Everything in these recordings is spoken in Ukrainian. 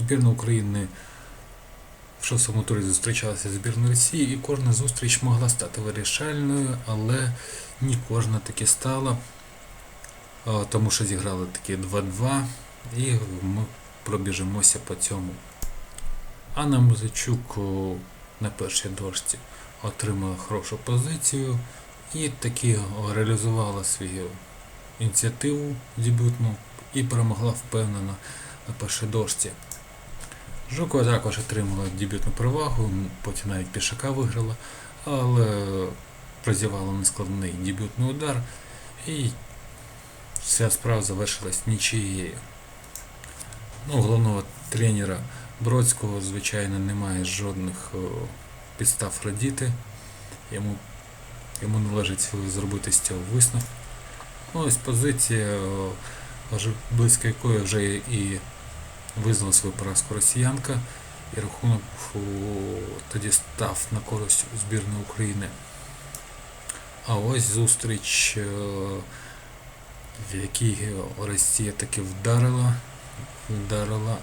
Збірна України в шостому турі зустрічалася з збірною Росії, і кожна зустріч могла стати вирішальною, але не кожна таки стала, тому що зіграли такі 2-2, і ми пробіжимося по цьому. Анна Музичук на першій дошці отримала хорошу позицію і таки реалізувала свою ініціативу дебютну і перемогла впевнено на першій дошці. Жукова також отримала дебютну перевагу, потім навіть пішака виграла, але прозівала нескладний дебютний удар і вся справа завершилась нічиєю. Ну, головного тренера Бродського, звичайно, немає жодних підстав радіти. Йому, йому належить зробити з цього висновок. Ну, ось позиція, близько якої вже і визнала свою поразку росіянка, і рахунок тоді став на користь збірної України. А ось зустріч, е, в якій Росія таки вдарила, вдарила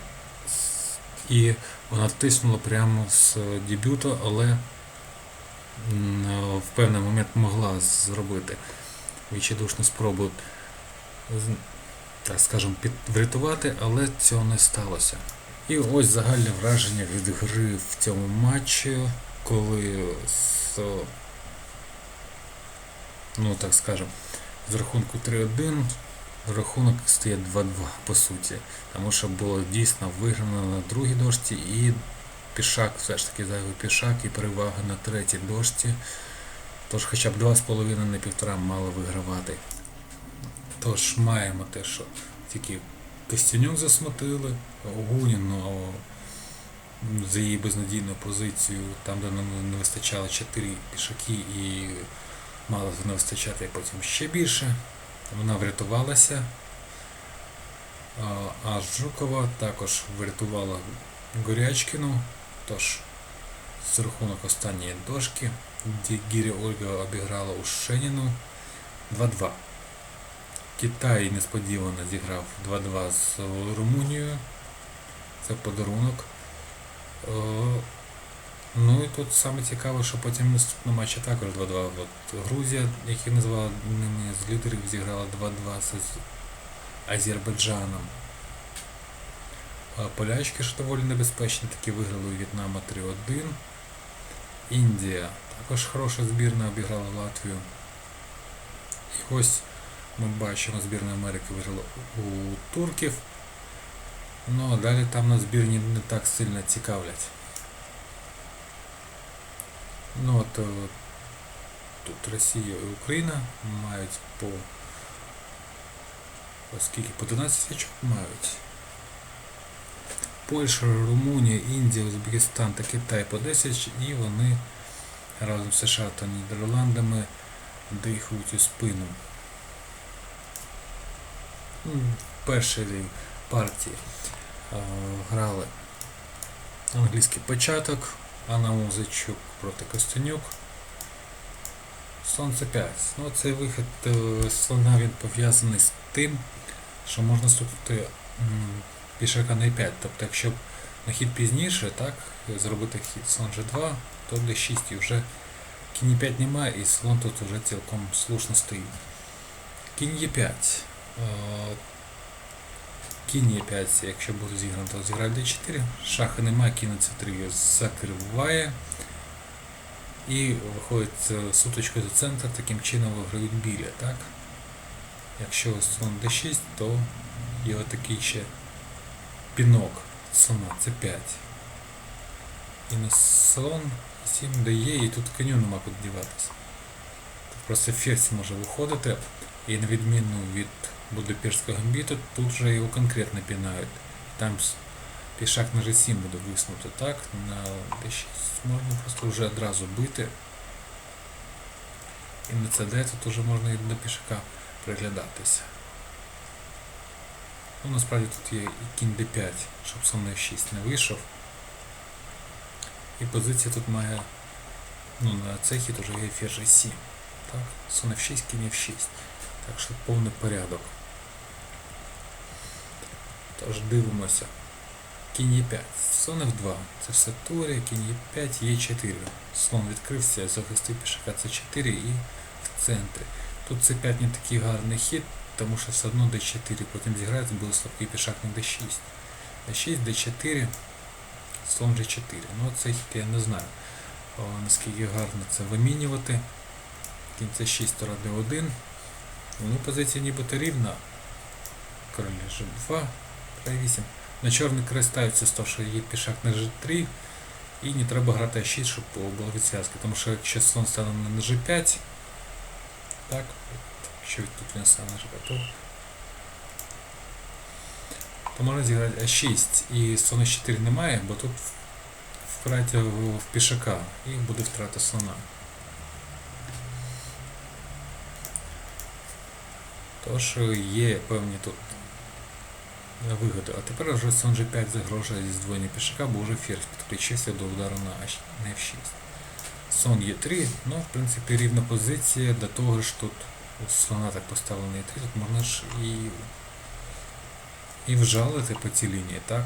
і вона тиснула прямо з дебюту, але е, в певний момент могла зробити відчайдушну спробу, так скажемо, врятувати, але цього не сталося. І ось загальне враження від гри в цьому матчі, коли з, ну так скажемо, з рахунку 3-1 рахунок стає 2-2 по суті. Тому що було дійсно виграно на другій дошці і пішак, все ж таки зайвий пішак і перевага на третій дошці. Тож хоча б 2,5 на півтора мало вигравати. Тож маємо те, що тільки Костянюк засмутили, Гунін ну, за її безнадійну позицію, там, де нам не вистачало 4 пішаки і мало не вистачати потім ще більше. Вона врятувалася. А- Жукова також врятувала Горячкіну. Тож з рахунок останньої дошки, де Гіря Ольга обіграла Ушеніну 2-2. Китай несподівано зіграв 2-2 з Румунією. Це подарунок. Е, Ну і тут саме цікаво, що потім наступного матчі також 2-2. От Грузія, які назвала ними з лідерів, зіграла 2-2 з Азербайджаном. А Полячки ж доволі небезпечні, такі виграли у В'єтнама 3-1. Індія також хороша збірна обіграла Латвію. І ось ми бачимо, збірна Америки виграла у турків. Ну а далі там на збірні не так сильно цікавлять. Ну от е, тут Росія і Україна мають по оскільки по 12 очок мають. Польща, Румунія, Індія, Узбекистан та Китай по 10 і вони разом з США та Нідерландами дихають у спину. Ну, В першій партії е, грали англійський початок, Анна Музичук проти Костянюк. Сонце 5. Ну, цей вихід е, слона він пов'язаний з тим, що можна стукнути м, пішака на 5. Тобто, якщо на хід пізніше, так, зробити хід слон G2, то D6 і вже кінь 5 немає і слон тут вже цілком слушно стоїть. Кінь Е5. Е, Кінь Е5, якщо буде зіграно, то зіграє D4. Шаха немає, кінь на C3 його закриває. І виходить е, суточка до центру, таким чином виграють біля, так? Якщо слон D6, то його такий ще пінок слона, це 5. І на слон 7 дає, і тут коню нема куди діватися. Просто ферзь може виходити, і на відміну від Будапештського гамбіту, тут вже його конкретно пінають. Там пішак на G7 буде виснути, так? На D6 можна просто вже одразу бити. І на CD тут вже можна і до пішака приглядатися. Ну, насправді тут є і кінь D5, щоб слон F6 не вийшов. І позиція тут має, ну, на цей хід уже є ферзь G7. Так? Слон F6, кінь F6. Так що повний порядок. Тож дивимося. кінь Е5. Слон F2. Це все турі, кінь Е5, Е4. Слон відкрився, захистив пішака С4 і в центрі. Тут С5 не такий гарний хід, тому що все одно D4 потім зіграється, буде слабкий пішак на D6. D6, D4, слон G4. Ну цей хід я не знаю, наскільки гарно це вимінювати. Кінь С6, тура D1. Ну, позиція нібито рівна. Король G2, F8. На чорний край ставиться з того, що є пішак на G3. І не треба грати А6, щоб була відсвязка. Тому що якщо слон стане на G5, так, якщо тут він стане на G5, то, то можна зіграти А6 і слона 4 немає, бо тут впирається в, в пішака і буде втрата слона. Тож є певні тут вигоди. А тепер вже слон G5 загрожує зі здвоєння пішака, бо вже ферзь підключився до удару на H- F6. Слон Е3, ну, в принципі, рівна позиція, до того ж тут слона так поставлено Е3, тут можна ж і, і вжалити по цій лінії, так?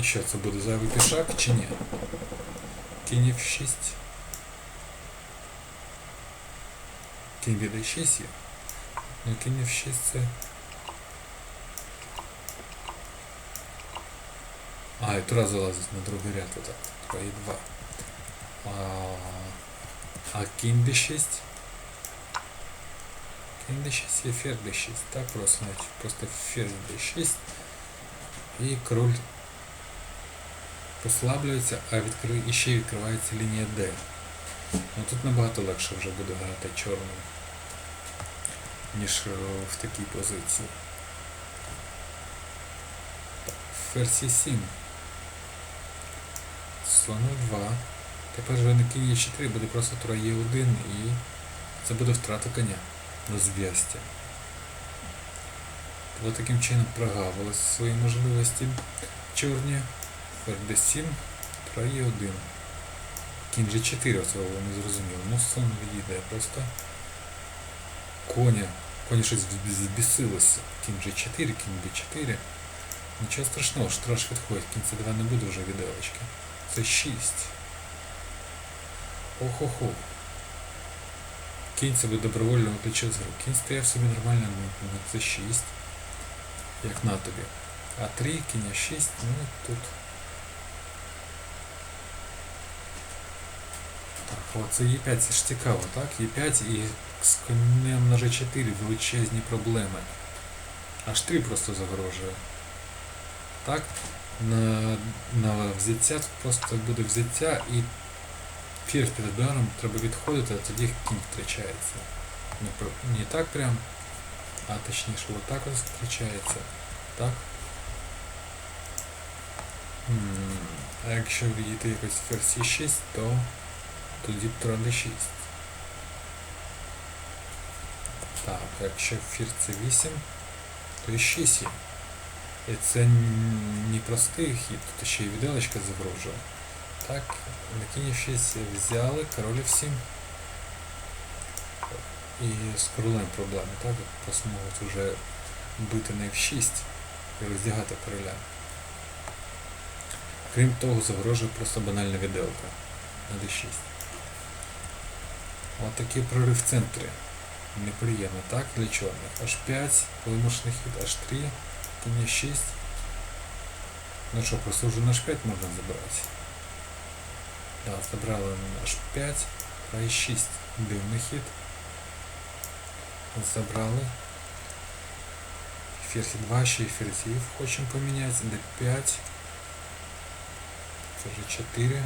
І що, це буде зайвий пішак чи ні? Кінь F6. Кінь бd 6 є. Ну кінь F6 це. А, і тура залазить на другий ряд отак. 2 і 2. А, а кінь D6. Кінь D6 і ферзь D6. Так просто навіть просто ферзь D6. І король послаблюється, а відкри... і ще відкривається D. Ну тут набагато легше вже буде грати чорним, ніж е, в такій позиції. Ферзь 7. Слону 2. Тепер же на кінь е 4 буде просто е 1 і це буде втрата коня на зв'язці. Тобто таким чином прогавили свої можливості чорні. Ферзь 7 тура е 1 Кінь G4 оце було не зрозуміло. Ну слон відійде просто. Коня. Коні щось збісилося. Кінь G4, кінь B4. Нічого страшного, штраж відходить. Кінь C2 не буде вже віделочки. Це 6. Охо-хо. Кінь себе добровольно виключив з гри. Кінь стояв собі нормально на C6. Як на тобі. А3, кінь А6, ну тут. Так, оце Е5, це ж цікаво, так? Е5 і з конем на G4 величезні проблеми. Аж 3 просто загрожує. Так? На, на взяття просто буде взяття і фір під ударом треба відходити, а тоді кінь втрачається. Не, не так прям, а точніше отак ось втрачається. Так? М, А якщо відійти якось ферзь 6, то тоді тура d6. Так, якщо фір це 8, то і 6 є. І це не простий хід, тут ще й віделочка загрожує. Так, на кінь 6 взяли, король f7. І з королем проблеми, так? Просто можуть вже бити на f6 і роздягати короля. Крім того, загрожує просто банальна віделка на d6. Ось такий прорив в центрі. Неприємно, так, для чорних. H5, вимушений хід, H3, кінь 6. Ну що, просто вже на H5 можна забрати. Да, забрали на H5, а E6. Дивний хід. Забрали. Ферзь 2, ще й ферзів хочемо поміняти. D5. Це вже 4.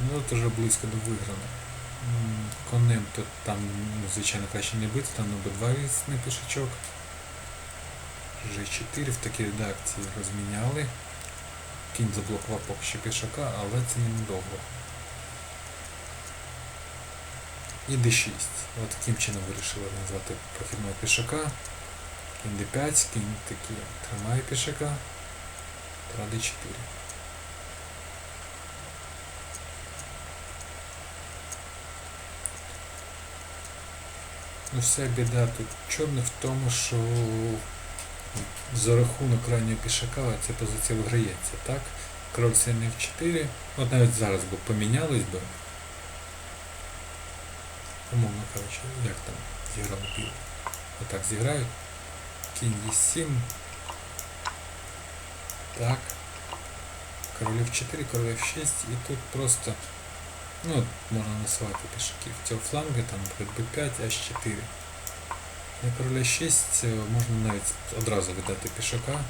Ну тут вже близько до виграно. Конем тут там, ну, звичайно, краще не бити, там на Б2 вісний пішачок. G4 в такій редакції розміняли. Кінь заблокував поки що пішака, але це ненадовго. І D6. От таким чином вирішили назвати прохідного пішака. Кінь D5, кінь такий тримає пішака. Тура D4. Вся біда тут чорних в тому, що за рахунок крайнього пішака ця позиція виграється, так? Король сильний F4. От навіть зараз би помінялись би. Умовно кажучи, як там зіграв білий. Отак зіграють. Кінь Е7. Так. Король F4, король F6 і тут просто ну, можна насувати пішаків цього флангу, там наприклад B5, H4. На короля 6 е, можна навіть одразу віддати пішака.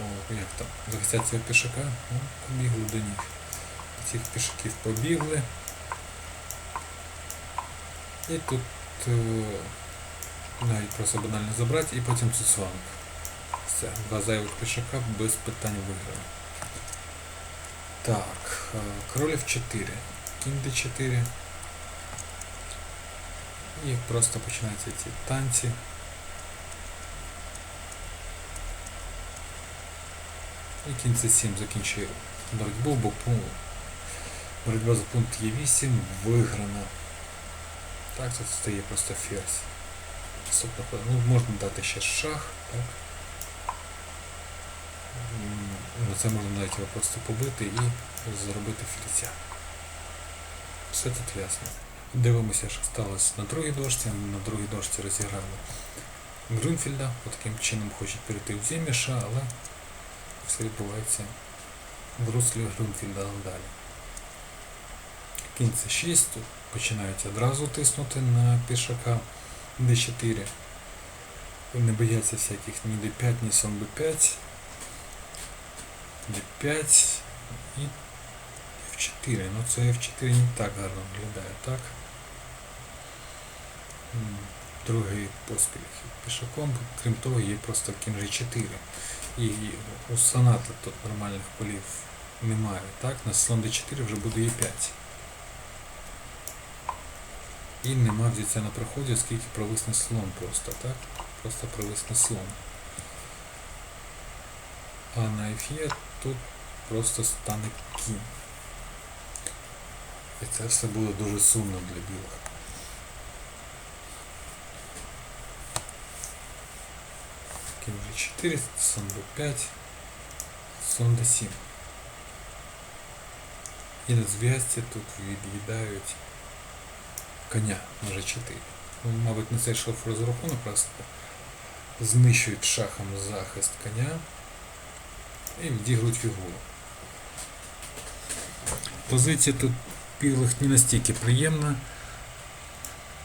О, як там? Захистять цього пішака, ну, побігли до них. Цих пішаків побігли. І тут е, навіть просто банально забрати і потім цуцванг. Все, два зайвих пішака без питань виграли. Так, король F4, кінь D4. І просто починаються ці танці. І кінь C7 закінчує боротьбу, бо боротьба за пункт Е8 виграна. Так, тут стає просто ферзь. Ну, можна дати ще шах, так. Ну, це можна навіть його просто побити і зробити ферзя. Все тут ясно. Дивимося, що сталося на другій дошці. На другій дошці розіграли Грюнфельда. Таким чином хочуть перейти в Зіміша, але все відбувається в руслі Грюнфельда далі. Кінь c 6 тут починають одразу тиснути на пішака d4. Не бояться всяких ні d5, ні сон b5. D5 і F4. Ну це F4 не так гарно виглядає, так? Другий поспіль пішаком, крім того, є просто кінь G4. І у соната тут нормальних полів немає, так? На слон D4 вже буде E5. І нема взяття на проході, оскільки провисне слон просто, так? Просто провисне слон. А на F тут просто стане кінь. І це все буде дуже сумно для білих. Кінь G4, сон B5, сон D7. І на зв'язці тут від'їдають коня на G4. Ну, мабуть, на цей шов розрахунок просто знищують шахом захист коня і відігрують фігуру. Позиція тут білих не настільки приємна.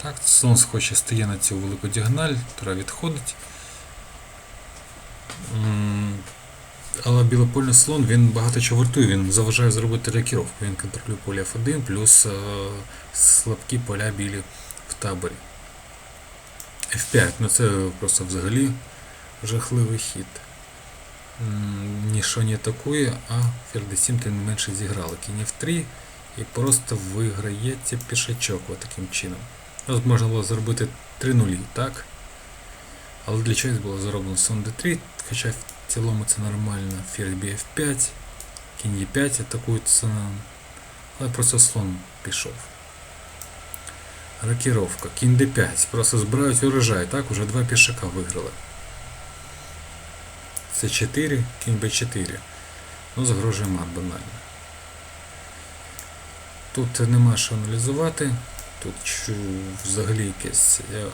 Так, Сонс хоче стає на цю велику діагональ, Тура відходить. Але білопольний слон він багато чого вартує, він заважає зробити рокіровку. Він контролює поле F1 плюс е, слабкі поля білі в таборі. F5, ну це просто взагалі жахливий хід. Ніщо не атакує, а d7 тим не менше зіграли. Кінь F3 і просто виграється пішачок таким чином. От можна було зробити 3 нулі, так? Але для чогось було зроблено сон d3, хоча в цілому це нормально. Ферзь bf5, кінь e5 атакують слоном. Але просто слон пішов. Рокіровка, кінь d5, просто збирають урожай, так? Уже два пішака виграли. С4, кінь b4. Ну, загрожує мат банально. Тут нема що аналізувати. Тут взагалі якесь е,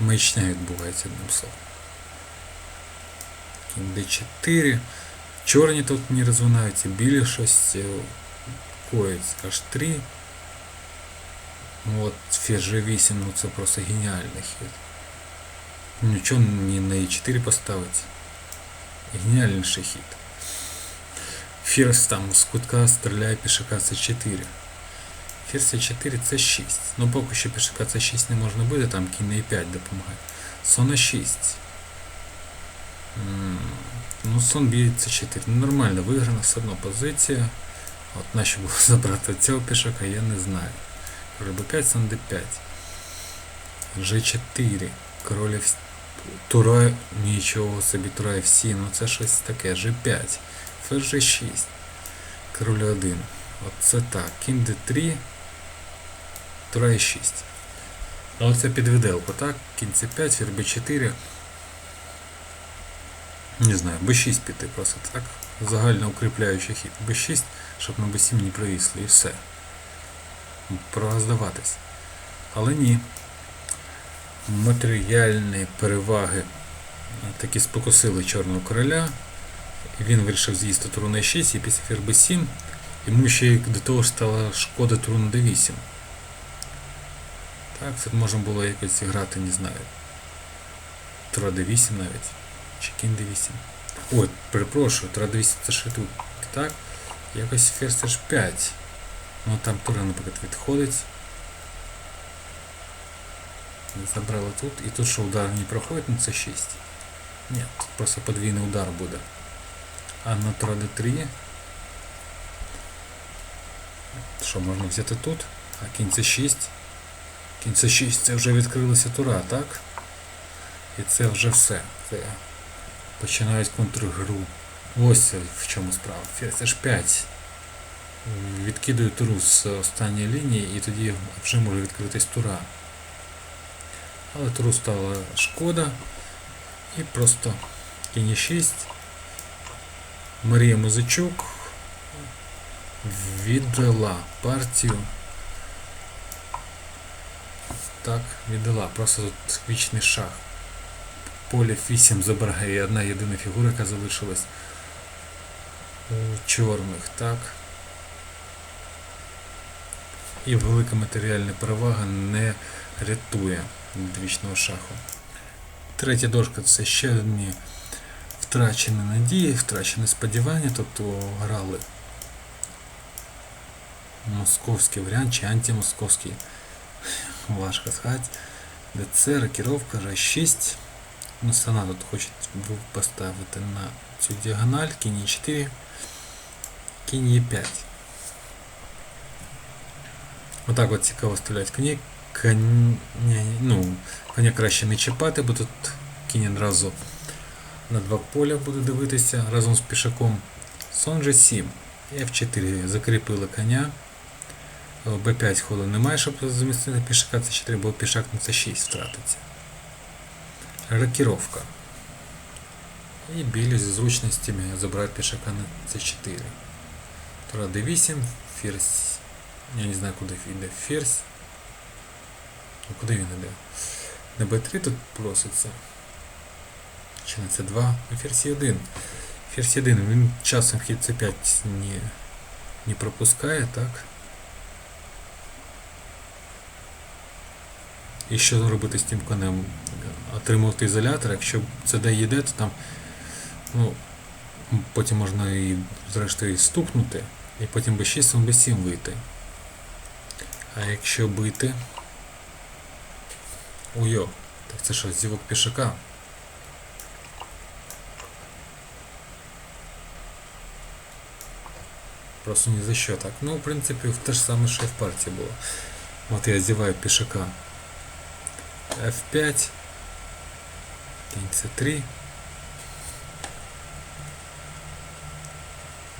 маячня відбувається одним словом. Кінь d4. Чорні тут не розвинаються, білі щось е, коїться. H3. Ну, От ферзь G8, ну це просто геніальний хід. Нічого не на e4 поставить. Геніальніший хід. Ферзь там з кутка стріляє пішака c4. Ферзь c4 це 6. Ну поки що пішака c6 не можна бити, там кінь на e5 допомагає. Сон на 6. М, Ну, сон б'є c4. Ну, нормально виграна все одно позиція. От нащо було забрати цього пішака, я не знаю. Король b5, сон d5. G4. Король F... Тура... Нічого собі, Тура F7, ну це щось таке. G5. Ферзь G6. Король 1. Оце так. Кінь D3. Тура E6. А оце під виделку, так? Кінь c5, фір b4. Не знаю, b6 піти просто так. Загально укріпляючий хід. b6, щоб на b7 не провісли і все. Прораздаватись. Але ні. Матеріальні переваги таки спокусили чорного короля. Він вирішив з'їсти туру на 6 і після фір b7 йому ще до того ж стала шкода туру на d8. Так, це можна було якось зіграти, не знаю. Тура d8 навіть. Чи кінь d8. Ой, перепрошую, тура d8 це ще тут. Так, якось ферзь h5. Ну там тура, наприклад, відходить. Забрали тут. І тут що удар не проходить, ну це 6. Ні, тут просто подвійний удар буде. А на тура d3. Що можна взяти тут? А кінь це 6. Кінь це 6 це вже відкрилася тура, так? І це вже все. Це починають контргру. Ось в чому справа. Ферзь h5. Відкидаю туру з останньої лінії і тоді вже може відкритись тура. Але стала шкода. І просто кінь 6. Марія Музичук віддала партію. Так, віддала. Просто тут вічний шах. Поле 8 забирає одна єдина фігура, яка залишилась у чорних, так. І велика матеріальна перевага не рятує від вічного шаху. Третя дошка це ще одні втрачені надії, втрачені сподівання, тобто грали московський варіант чи антимосковський. Важко сказати. ДЦ, рокіровка, Ж6. Ну, слона тут хочуть поставити на цю діагональ, кінь 4, кінь Е5. Отак от цікаво стріляти коні. Коня, ну, коня краще не чіпати, бо тут кінь одразу на два поля буде дивитися разом з пішаком. Сон G7. F4 закріпили коня. Б5 ходу немає, щоб замістити пішака С4, бо пішак на С6 втратиться. Рокіровка. І білі зі зручностями забирають пішака на С4. Тура D8, ферзь. Я не знаю куди йде ферзь. Ну куди він йде? На Б3 тут проситься. Чи на С2? Ну, ферзь 1 Ферзь 1 він часом хід С5 не, не пропускає, так? І що робити з тим конем? Отримувати ізолятор, якщо де їде, то там ну, потім можна і зрештою стукнути, і потім b6, b7 вийти. А якщо бити... Уйо, так це що, зівок пішака? Просто ні за що так. Ну, в принципі, те ж саме, що і в партії було. От я зіваю пішака. F5, кінь C3,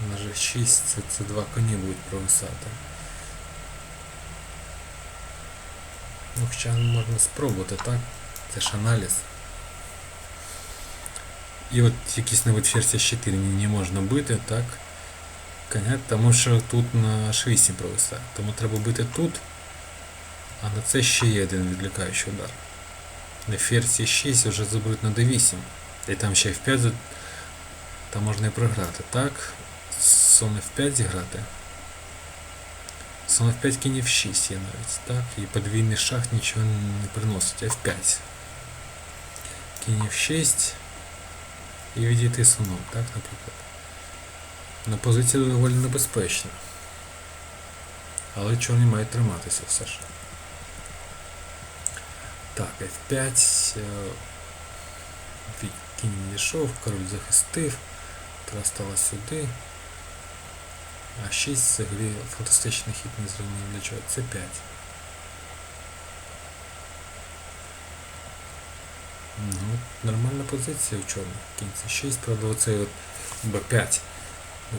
на G6, це, це два коні будуть провисати. Ну, хоча можна спробувати, так? Це ж аналіз. І от якийсь навіть ферзь 4 не можна бити, так? Коня, тому що тут на H8 провисає. Тому треба бити тут. А на це ще є один відлікаючий удар. На ферзь 6 вже заберуть на d8. І там ще f5, там можна і програти. Так, сон f5 зіграти. Сон f5 кінь f6 є навіть. Так, і подвійний шах нічого не приносить. f5. Кінь f6 і відійти соном, так, наприклад. На позиція доволі небезпечна. Але чорні мають триматися все ж. Так, F5. Кінь відійшов, король захистив, Тра стала сюди. А 6 це грі фантастичний хід не зрозумів для чого. Це 5. Ну, Нормальна позиція в чорних. Кінь це 6, правда оцей от Б5.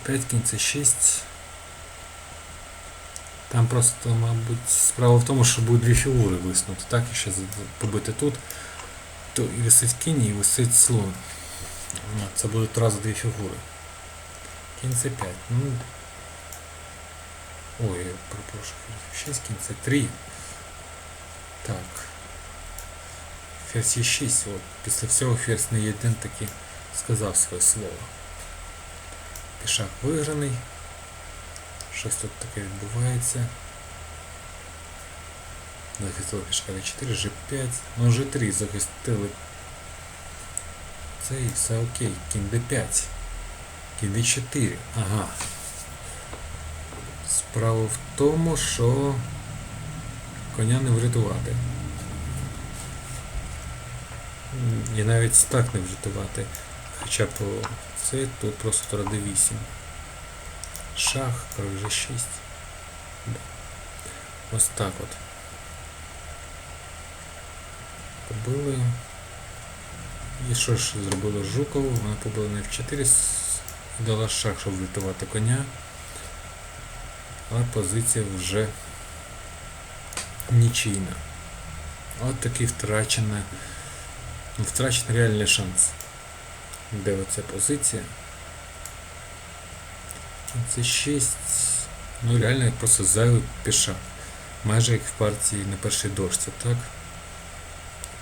Б5 кінь це 6. Там просто, мабуть, справа в тому, що буде дві фігури виснути, так? Якщо з- побити тут, то і висить кінь, і висить слон. Ну, Це будуть одразу дві фігури. Кінь це 5. Ну. Ой, перепрошую. 6, кінь це 3. Так. Ферзь є 6. От. Після всього ферзь не єдин таки сказав своє слово. Пішак виграний. Щось тут таке відбувається. Захистили пішка d4, g5. Ну g3 захистили. Це і все окей. Кінь d5. Кінь d4. Ага. Справа в тому, що коня не врятувати. І навіть так не врятувати. Хоча б це тут просто тура d8. Шах, король g6. Ось так от. Побили. І що ж зробили Жукову? Вона побила на F4 і дала шах, щоб врятувати коня. Але позиція вже нічийна. От такий втрачена. ну, Втрачений реальний шанс. Де оця позиція? Це 6. Ну реально як просто зайвий пішак. Майже як в партії на першій дошці, так?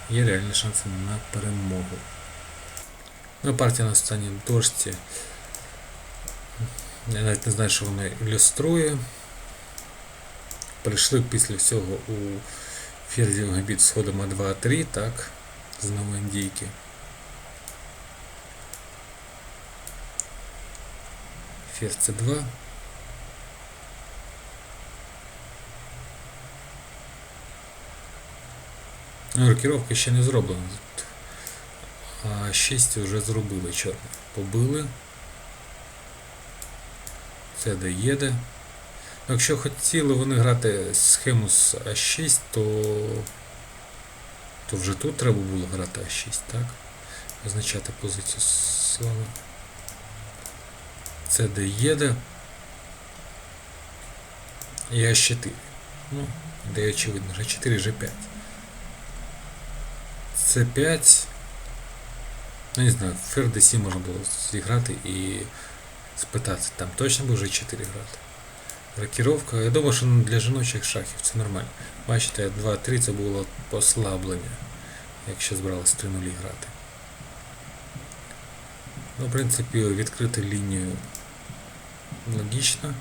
Є реальні шанси на перемогу. Ну, партія на останній дошці. Я навіть не знаю, що вона ілюструє. Прийшли після всього у ферзів габіт з ходом А2-3, так, з нової індійки. Ферзь С2. Ну, рокіровка ще не зроблена. А 6 вже зробили чорні. Побили. Це доїде. Якщо хотіли вони грати схему з А6, то, то вже тут треба було грати А6, так? Визначати позицію слова. Це доїде. І А4. Ну, де очевидно, G4, G5. С5. Ну, не знаю, фер D7 можна було зіграти і спитати, там точно буде G4 грати. Рокіровка, я думаю, що для жіночих шахів це нормально. Бачите, 2-3 це було послаблення, якщо збиралися 3 нулі грати. Ну, в принципі, відкрити лінію логічно.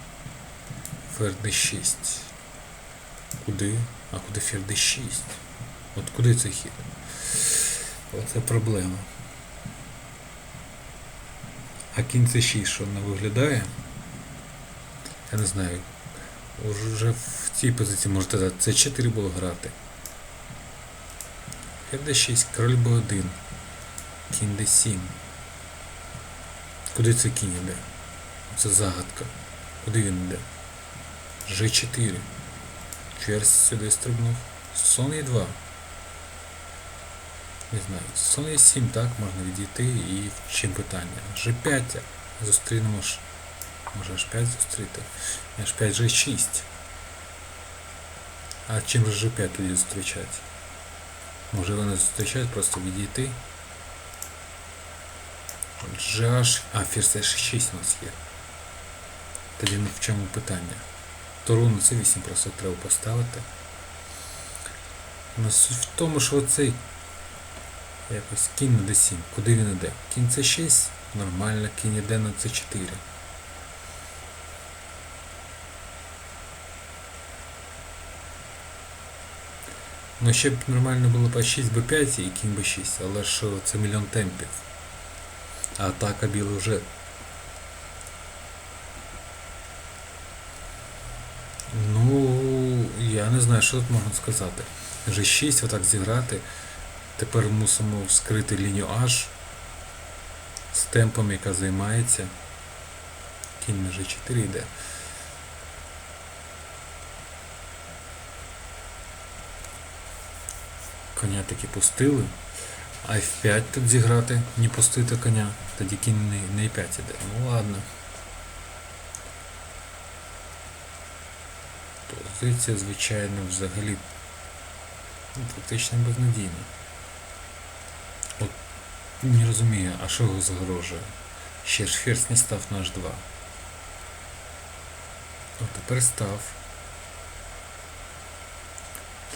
Фер D6. Куди? А куди фер D6? От куди цей хід? Оце проблема. А кінь C6 що не виглядає? Я не знаю. Уже в цій позиції можете дати C4 було грати. Фер D6, король B1. Кінь D7. Куди цей кінь йде? Це загадка. Куди він йде? G4. Ферзь сюди стрибнув. Сон е 2. Не знаю. Сон е 7 так, можна відійти і в чим питання. G5 зустрінемо ж. Може H5 зустріти. H5 G6. А чим же G5 тоді зустрічати? Може вони зустрічають, просто відійти. GH... А, ферзь H6 у нас є. Тоді в чому питання? Тору на C8 просто треба поставити. Ну, суть в тому, що оцей якось кінь на D7. Куди він іде? Кінь C6 нормально, кінь іде на C4. Ну ще б нормально було б А6, Б5 і кінь Б6, але ж це мільйон темпів. А атака біла вже Ну, я не знаю, що тут можна сказати. G6 отак зіграти. Тепер мусимо вскрити лінію H з темпом, яка займається. Кінь на G4 йде. Коня таки пустили. А F5 тут зіграти, не пустити коня, тоді кінь не, не E5 іде. Ну ладно. позиція, звичайно, взагалі ну, фактично безнадійна. От не розумію, а що його загрожує? Ще ж ферзь не став на H2. О, тепер став.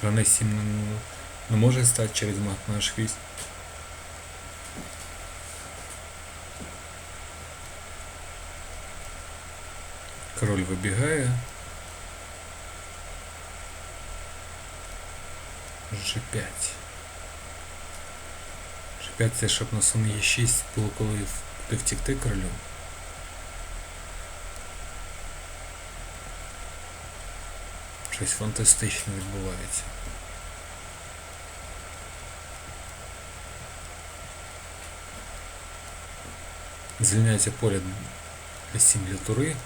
Трона 7 не, не може стати через мат на H6. Король вибігає. G5. G5 це щоб на слон Е6 було коли куди втікти королю. Щось фантастичне відбувається. Звільняється поле для 7 для тури.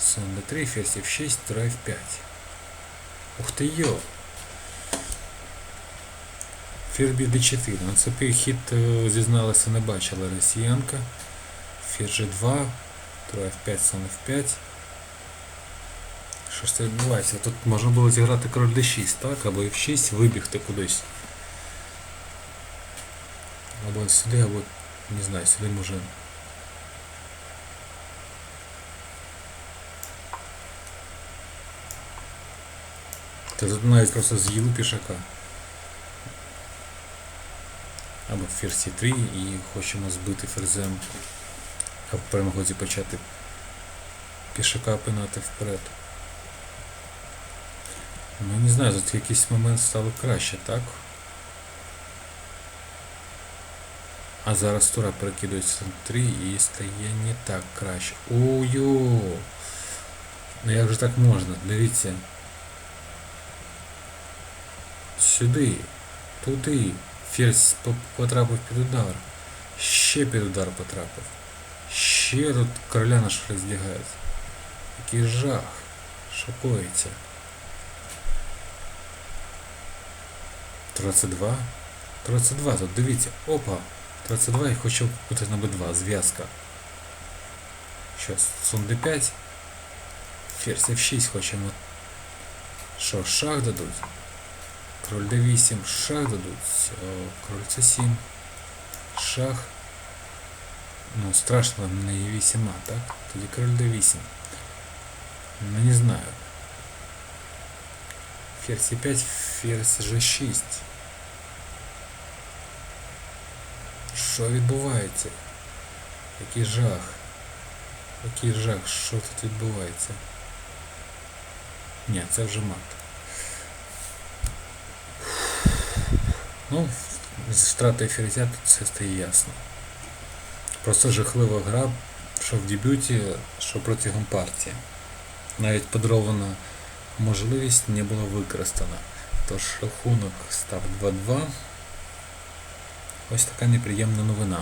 Сон d3, ферзь f6, тура f5. Ух ти йо! Ферзь d4. На цей хід зізналася, не бачила росіянка. Ферзь g2, тура f5, сон f5. Що ж це відбувається? Тут можна було зіграти король d6, так? Або f6, вибігти кудись. Або сюди, або не знаю, сюди може. Тут навіть просто з'їли пішака. Або ферзь 3 і хочемо збити ферзем, а в перемоді почати пішака пинати вперед. Ну не знаю, тут якийсь момент стало краще, так? А зараз тура перекидується на 3 і стає не так краще. Ой-йо! Ну як же так можна? Дивіться. Сюди, туди. Ферзь потрапив під удар. Ще під удар потрапив. Ще тут короля наш роздягають. Який жах. Шокується. 32. 32 тут, дивіться. Опа. 32 і хочу бути на b2. Зв'язка. Щас, сон d5. Ферзь f6 хочемо. Що, шах дадуть? Король d8, шах дадуть. О, Король c7. Шах. Ну, страшно на e8, а, так? Тоді король d8. Ну, не знаю. Ферзь e5, ферзь g6. Що відбувається? Який жах. Який жах, що тут відбувається? Ні, це вже мат. Ну, з втратою ферзя тут все стає ясно. Просто жахлива гра, що в дебюті, що протягом партії. Навіть подарована можливість не була використана. Тож рахунок став 2-2. Ось така неприємна новина.